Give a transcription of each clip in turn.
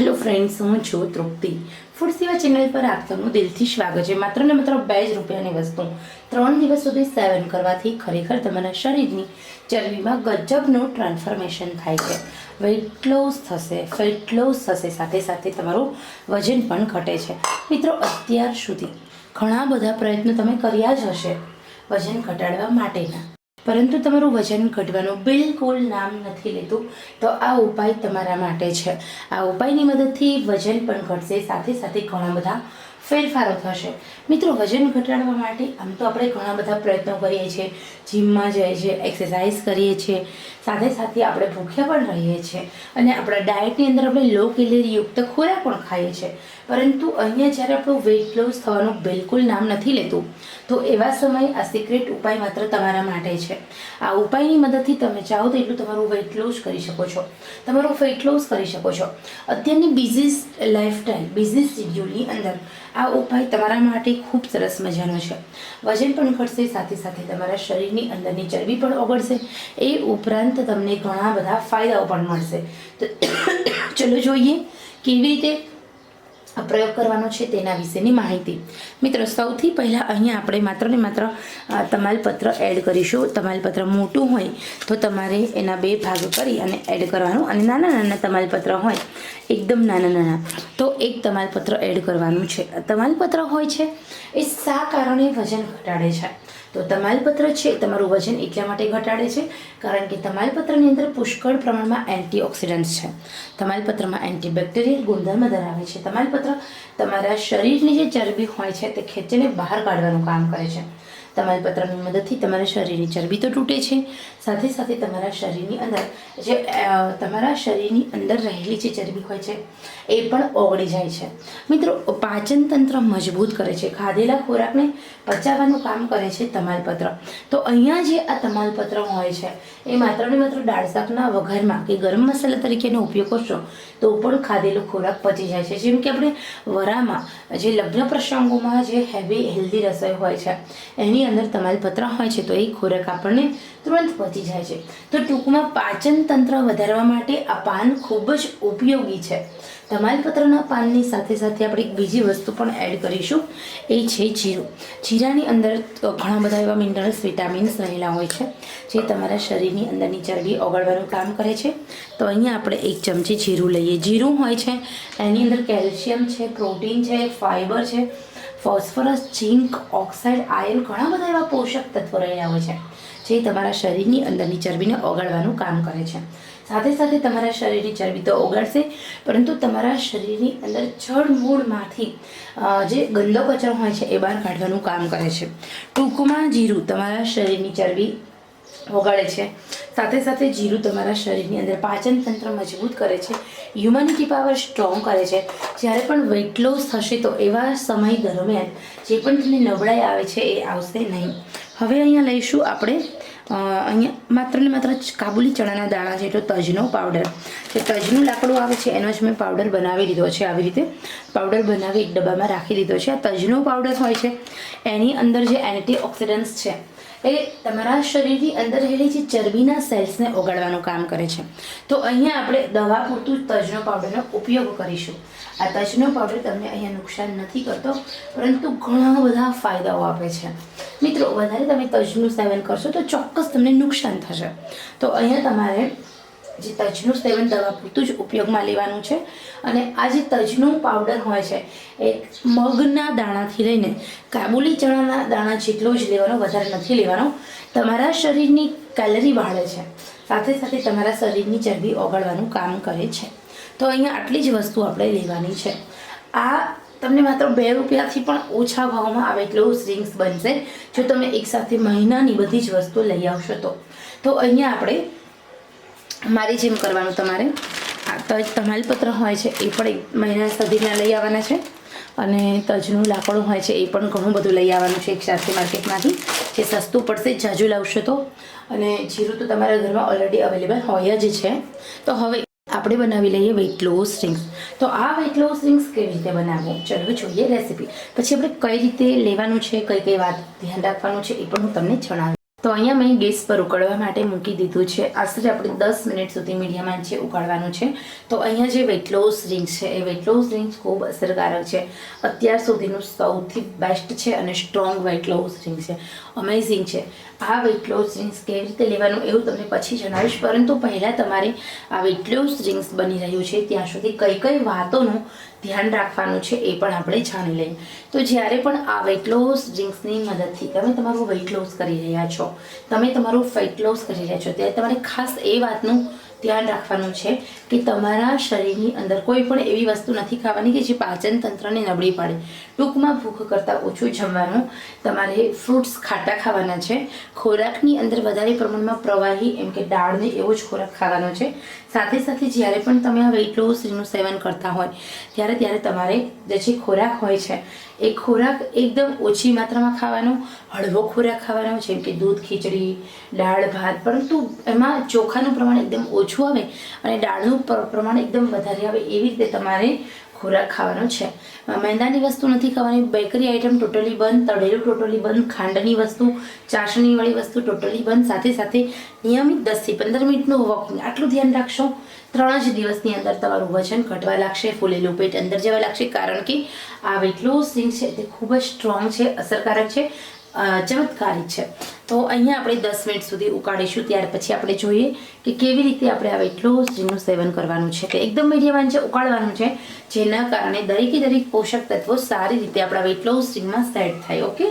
Hello friends હું છું તૃપ્તિ. Food સેવા ચેનલ પર આપ સૌનું દિલથી સ્વાગત છે. માત્ર ને માત્ર બે જ રૂપિયાની વસ્તુ. ત્રણ દિવસ સુધી સેવન કરવાથી ખરેખર તમારા શરીરની ચરબીમાં ગજબનું ટ્રાન્સફોર્મેશન થાય છે. વેઇટ લોસ થશે ફેટ લોસ થશે, સાથે સાથે તમારું વજન પણ ઘટે છે. મિત્રો, અત્યાર સુધી ઘણા બધા પ્રયત્નો તમે કર્યા જ હશે. વજન ઘટાડવા માટેના. પરંતુ તમારું વજન ઘટવાનું બિલકુલ નામ નથી લેતું. તો આ ઉપાય તમારા માટે છે. આ ઉપાયની મદદથી વજન પણ ઘટશે. સાથે સાથે ઘણા બધા ફેરફારો થશે. મિત્રો, વજન ઘટાડવા માટે આમ તો આપણે ઘણા બધા પ્રયત્નો કરીએ છીએ. જીમમાં જઈએ છીએ એક્સરસાઇઝ કરીએ છીએ. સાથે સાથે આપણે ભૂખ્યા પણ રહીએ છીએ. અને આપણા ડાયટની અંદર આપણે લો કેલેરીયુક્ત ખોરાક પણ ખાઈએ છીએ. પરંતુ અહીંયા જ્યારે આપણું વેઇટ લોસ થવાનું બિલકુલ નામ નથી લેતું, તો એવા સમયે આ સિક્રેટ ઉપાય માત્ર તમારા માટે છે. આ ઉપાયની મદદથી તમે ચાહો તો એટલું તમારું વેઇટ લોસ કરી શકો છો. તમારું ફેટ લોસ કરી શકો છો. અત્યારની બિઝી લાઈફસ્ટાઈલ બિઝી શેડ્યુલની અંદર આ ઉપાય તમારા માટે ખૂબ સરસ મજાનો છે. વજન પણ ઘટશે, સાથે સાથે તમારા શરીરની અંદરની ચરબી પણ ઓગળશે. એ ઉપરાંત તમને ઘણા બધા ફાયદાઓ પણ મળશે. તો ચલો જોઈએ કેવી રીતે પ્રયોગ કરવાનો છે તેના વિશેની માહિતી. મિત્રો, સૌથી પહેલાં અહીંયા આપણે માત્ર ને માત્ર તમાલપત્ર એડ કરીશું. તમાલપત્ર મોટું હોય તો તમારે એના બે ભાગ કરી અને એડ કરવાનું. અને નાના નાના તમાલપત્ર હોય, એકદમ નાના નાના, તો એક તમાલપત્ર એડ કરવાનું છે. તમાલપત્ર હોય છે, એ શા કારણે વજન ઘટાડે છે? તો તમાલપત્ર છે, તમારું વજન એટલા માટે ઘટાડે છે, કારણ કે તમાલપત્રની અંદર પુષ્કળ પ્રમાણમાં એન્ટીઓક્સિડન્ટ્સ છે. તમાલપત્રમાં એન્ટીબેક્ટેરિયલ ગુણધર્મ ધરાવે છે. તમાલપત્ર તમારા શરીરની જે ચરબી હોય છે તે ખેંચીને બહાર કાઢવાનું કામ કરે છે. તમાલપત્રની મદદથી તમારા શરીરની ચરબી તો તૂટે છે. સાથે સાથે તમારા શરીરની અંદર જે તમારા શરીરની અંદર રહેલી જે ચરબી હોય છે, એ પણ ઓગળી જાય છે. મિત્રો, પાચન તંત્ર મજબૂત કરે છે. ખાધેલા ખોરાકને પચાવવાનું કામ કરે છે તમાલપત્ર તો અહીંયા જે આ તમાલપત્ર હોય છે, એ માત્ર ને માત્ર દાળ શાકના વઘારમાં કે ગરમ મસાલા તરીકેનો ઉપયોગ કરશો, તો પણ ખાધેલો ખોરાક પચી જાય છે. જેમ કે આપણે વરામાં જે લગ્ન પ્રસંગોમાં જે હેવી હેલ્ધી રસોઈ હોય છે, એની અંદર તમાલપત્ર હોય છે, તો એ ખોરાક આપણને તુરંત પહોંચી જાય છે. તો ટૂંકમાં પાચન તંત્ર વધારવા માટે આ પાન ખૂબ જ ઉપયોગી છે. તમાલપત્રના પાનની સાથે સાથે આપણે એક બીજી વસ્તુ પણ એડ કરીશું. એ છે જીરું. જીરાની અંદર ઘણા બધા એવા મિનરલ્સ વિટામિન્સ રહેલા હોય છે, જે તમારા શરીરની અંદરની ચરબી ઓગળવાનું કામ કરે છે. તો અહીંયા આપણે એક ચમચી જીરું લઈએ. જીરું હોય છે, એની અંદર કેલ્શિયમ છે પ્રોટીન છે ફાઇબર છે ફોસ્ફરસ, ઝીંક, ઓક્સાઇડ આયર્ન ઘણા બધા એવા પોષક તત્વો રહેલા હોય છે, જે તમારા શરીરની અંદરની ચરબીને ઓગાળવાનું કામ કરે છે. સાથે સાથે તમારા શરીરની ચરબી તો ઓગાળશે, પરંતુ તમારા શરીરની અંદર જળ મૂળમાંથી જે ગંદો કચરો હોય છે એ બહાર કાઢવાનું કામ કરે છે. ટૂંકમાં જીરું, તમારા શરીરની ચરબી ઓગાળે છે. સાથે સાથે જીરું તમારા શરીરની અંદર પાચન તંત્ર મજબૂત કરે છે. હ્યુમનિટી પાવર સ્ટ્રોંગ કરે છે. જ્યારે પણ વેઇટ લોસ થશે તો એવા સમય દરમિયાન જે પણ તમને નબળાઈ આવે છે એ આવશે નહીં. હવે અહીંયા લઈશું આપણે અહીંયા માત્ર ને માત્ર કાબુલી ચણાના દાણા જેટલો તજનો પાવડર જે તજનું લાકડું આવે છે એનો જ મેં પાવડર બનાવી દીધો છે આવી રીતે. પાવડર બનાવી એક ડબ્બામાં રાખી દીધો છે. આ તજનો પાવડર હોય છે. એની અંદર જે એન્ટીઓક્સિડન્ટ્સ છે એ તમારા શરીરની અંદર રહેલી જે ચરબીના સેલ્સને ઓગાળવાનું કામ કરે છે. તો અહીંયા આપણે દવા પૂરતું તજનો પાવડરનો ઉપયોગ કરીશું. આ તજનો પાવડર તમને અહીંયા નુકસાન નથી કરતો, પરંતુ ઘણા બધા ફાયદાઓ આપે છે. મિત્રો, વધારે તમે તજનું સેવન કરશો તો ચોક્કસ તમને નુકસાન થશે. તો અહીંયા તમારે જે તજનું સેવન દવા પૂરતું જ ઉપયોગમાં લેવાનું છે અને આ જે તજનું પાવડર હોય છે, એ મગના દાણાથી લઈને કાબુલી ચણાના દાણા જેટલો જ લેવાનો, વધારે નથી લેવાનો, તમારા શરીરની કેલરી વાળે છે. સાથે સાથે તમારા શરીરની ચરબી ઓગળવાનું કામ કરે છે. તો અહીંયા આટલી જ વસ્તુ આપણે લેવાની છે. આ તમને માત્ર બે રૂપિયાથી પણ ઓછા ભાવમાં આવે એટલું સ્ટ્રિંગ્સ બનશે, જો તમે એકસાથે મહિનાની બધી જ વસ્તુ લઈ આવશો તો. તો અહીંયા આપણે મારી જેમ કરવાનું તમારે. તમાલપત્ર હોય છે, એ પણ એક મહિના સુધીના લઈ આવવાના છે. અને તજનું લાકડું હોય છે, એ પણ ઘણું બધું લઈ આવવાનું છે એકસાથે માર્કેટમાંથી. જે સસ્તું પડશે, જાજુ લાવશો તો. અને જીરું તો તમારા ઘરમાં ઓલરેડી અવેલેબલ હોય જ છે. તો હવે આપણે બનાવી લઈએ વેઇટ લોસ સ્ટ્રિંગ્સ તો આ વેઇટ લોસ સ્ટ્રિંગ્સ કેવી રીતે બનાવવું? ચાલો જોઈએ રેસીપી પછી આપણે કઈ રીતે લેવાનું છે કઈ કઈ વાત ધ્યાન રાખવાનું છે, એ પણ હું તમને જણાવીશ. તો અહીંયા મેં ગેસ પર ઉકળવા માટે મૂકી દીધું છે. આશરે આપણે દસ મિનિટ સુધી મીડિયામાં છે ઉકાળવાનું છે. તો અહીંયા જે વેટ લોસ ડ્રિંક્સ છે, એ વેટ લોસ ડ્રિંક્સ ખૂબ અસરકારક છે. અત્યાર સુધીનું સૌથી બેસ્ટ છે અને સ્ટ્રોંગ વેટ લોસ ડ્રિંક છે. અમેઝિંગ છે. આ વેટ લોસ ડ્રિંક્સ કેવી રીતે લેવાનું એવું તમને પછી જણાવીશ. પરંતુ પહેલાં તમારે આ વેટ લોસ ડ્રિંક્સ બની રહ્યું છે, ત્યાં સુધી કઈ કઈ વાતોનું ધ્યાન રાખવાનું છે એ પણ આપણે જાણી લઈએ. તો જ્યારે પણ આ વેઇટ લોસ ડ્રિંક્સની મદદથી તમે તમારું વેઇટ લોસ કરી રહ્યા છો, તમે તમારું ફેટ લોસ કરી રહ્યા છો, ત્યારે તમારે ખાસ એ વાતનું ધ્યાન રાખવાનું છે કે તમારા શરીરની અંદર કોઈ પણ એવી વસ્તુ નથી ખાવાની કે જે પાચન તંત્રને નબળી પાડે. ટૂંકમાં ભૂખ કરતાં ઓછું જમવાનું, તમારે ફ્રૂટ્સ ખાટા ખાવાના છે. ખોરાકની અંદર વધારે પ્રમાણમાં પ્રવાહી એમ કે દાળને એવો જ ખોરાક ખાવાનો છે. સાથે સાથે જ્યારે પણ તમે આ વેઇટ લોસનું સેવન કરતા હોય, ત્યારે ત્યારે તમારે જે છે ખોરાક હોય છે, એ ખોરાક એકદમ ઓછી માત્રામાં ખાવાનો, હળવો ખોરાક ખાવાનો, જેમ કે દૂધ, ખીચડી, દાળ, ભાત, પરંતુ એમાં ચોખાનું પ્રમાણ એકદમ ઓછું આવે અને દાળનું પ્રમાણ એકદમ વધારે આવે એવી રીતે તમારે ખોરાક ખાવાનો છે. મેંદાની વસ્તુ નથી ખાવાની, બેકરી આઇટમ ટોટલી બંધ, તળેલું ટોટલી બંધ, ખાંડની વસ્તુ ચાસણીવાળી વસ્તુ ટોટલી બંધ, સાથે સાથે નિયમિત દસથી પંદર મિનિટનું વોકિંગ આટલું ધ્યાન રાખશો, ત્રણ જ દિવસની અંદર તમારું વજન ઘટવા લાગશે, ફૂલેલું પેટ અંદર જવા લાગશે, કારણ કે આ વેટ લોસ છે, તે ખૂબ જ સ્ટ્રોંગ છે, અસરકારક છે. ચમત્કારી છે. તો અહીંયા આપણે દસ મિનિટ સુધી ઉકાળીશું, ત્યાર પછી આપણે જોઈએ કે કેવી રીતે આપણે આ વેટ લોસ સેવન કરવાનું છે. કે એકદમ મીડિયમ છે, ઉકાળવાનું છે, જેના કારણે દરેકે દરેક પોષક તત્વો સારી રીતે આપણા વેટ લોસ રિંગમાં સેટ થાય ઓકે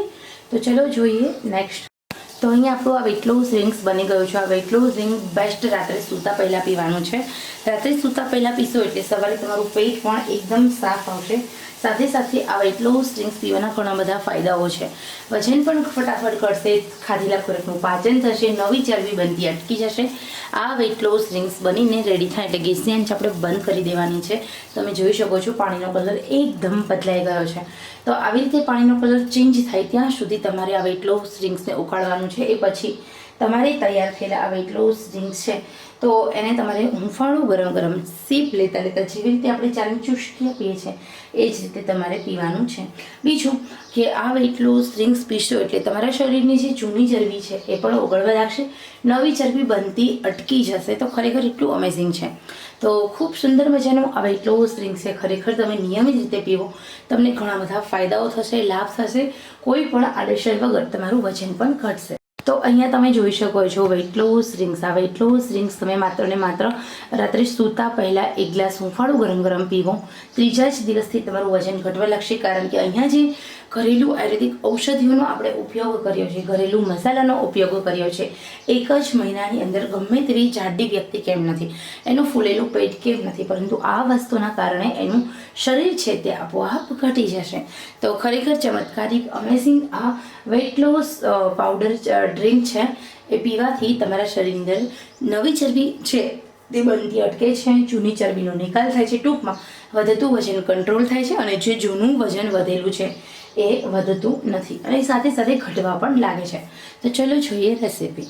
તો ચલો જોઈએ નેક્સ્ટ તો અહીંયા આપણું આ વેટ લોસ બની ગયું છે. આ વેટ ડ્રિંક બેસ્ટ રાત્રે સૂતા પહેલાં પીવાનું છે. રાત્રે સૂતા પહેલાં પીશો એટલે સવારે તમારું પેટ પણ એકદમ સાફ આવશે. સાથે સાથે આ વેટ લોસ ડ્રિંક્સ પીવાના ઘણા બધા ફાયદાઓ છે. વજન પણ ફટાફટ ઘટશે, ખાધેલા ખોરાકનું પાચન થશે, નવી ચરબી બનતી અટકી જશે. આ વેટ લોસ ડ્રિંક્સ બનીને રેડી થાય એટલે ગેસની આંચ આપણે બંધ કરી દેવાની છે. તમે જોઈ શકો છો પાણીનો કલર એકદમ બદલાઈ ગયો છે. તો આવી રીતે પાણીનો કલર ચેન્જ થાય ત્યાં સુધી તમારે આ વેટ લોસ ડ્રિંક્સને ઉકાળવાનું છે. એ પછી તમારે તૈયાર થયેલા આ વેટ લોસ ડ્રિંક્સ છે, તો એને તમારે હૂંફાળું ગરમ ગરમ સીપ લેતા લેતા જેવી રીતે આપણે ચાની ચુસ્કી પીએ છીએ, એ જ રીતે તમારે પીવાનું છે. બીજું કે આ વેટ લોસ ડ્રિંક્સ પીશો એટલે તમારા શરીરની જે જૂની ચરબી છે એ પણ ઓગળવા લાગશે, નવી ચરબી બનતી અટકી જશે, તો ખરેખર એટલું અમેઝિંગ છે. તો ખૂબ સુંદર મજાનું આ વેટ લોસ ડ્રિંક છે, ખરેખર તમે નિયમિત રીતે પીવો, તમને ઘણા બધા ફાયદાઓ થશે, લાભ થશે, કોઈ પણ આડેસર વગર તમારું વજન પણ ઘટશે. તો અહીંયા તમે જોઈ શકો છો વેટ લોસ ડ્રિંક્સ આ વેટ લોસ ડ્રિંક્સ તમે માત્ર ને માત્ર રાત્રે સૂતા પહેલાં એક ગ્લાસ હુંફાળું ગરમ ગરમ પીવો. ત્રીજા જ દિવસથી તમારું વજન ઘટવા લાગશે કારણ કે અહીંયા જે ઘરેલું આયુર્વેદિક ઔષધિઓનો આપણે ઉપયોગ કર્યો છે, ઘરેલું મસાલાનો ઉપયોગ કર્યો છે. એક જ મહિનાની અંદર ગમે તેવી જાડી વ્યક્તિ કેમ નથી? એનું ફૂલેલું પેટ કેમ નથી? પરંતુ આ વસ્તુના કારણે એનું શરીર છે તે આપોઆપ ઘટી જશે. તો ખરેખર ચમત્કારિક અમેઝિંગ આ વેટ લોસ પાવડર ડ્રિંક છે. એ પીવાથી તમારા શરીરની અંદર નવી ચરબી છે તે બનતી અટકે છે. જૂની ચરબીનો નિકાલ થાય છે ટૂંકમાં. વધતું વજન કંટ્રોલ થાય છે અને જે જૂનું વજન વધેલું છે. એ વધતું નથી અને સાથે સાથે ઘટવા પણ લાગે છે. તો ચલો જોઈએ રેસીપી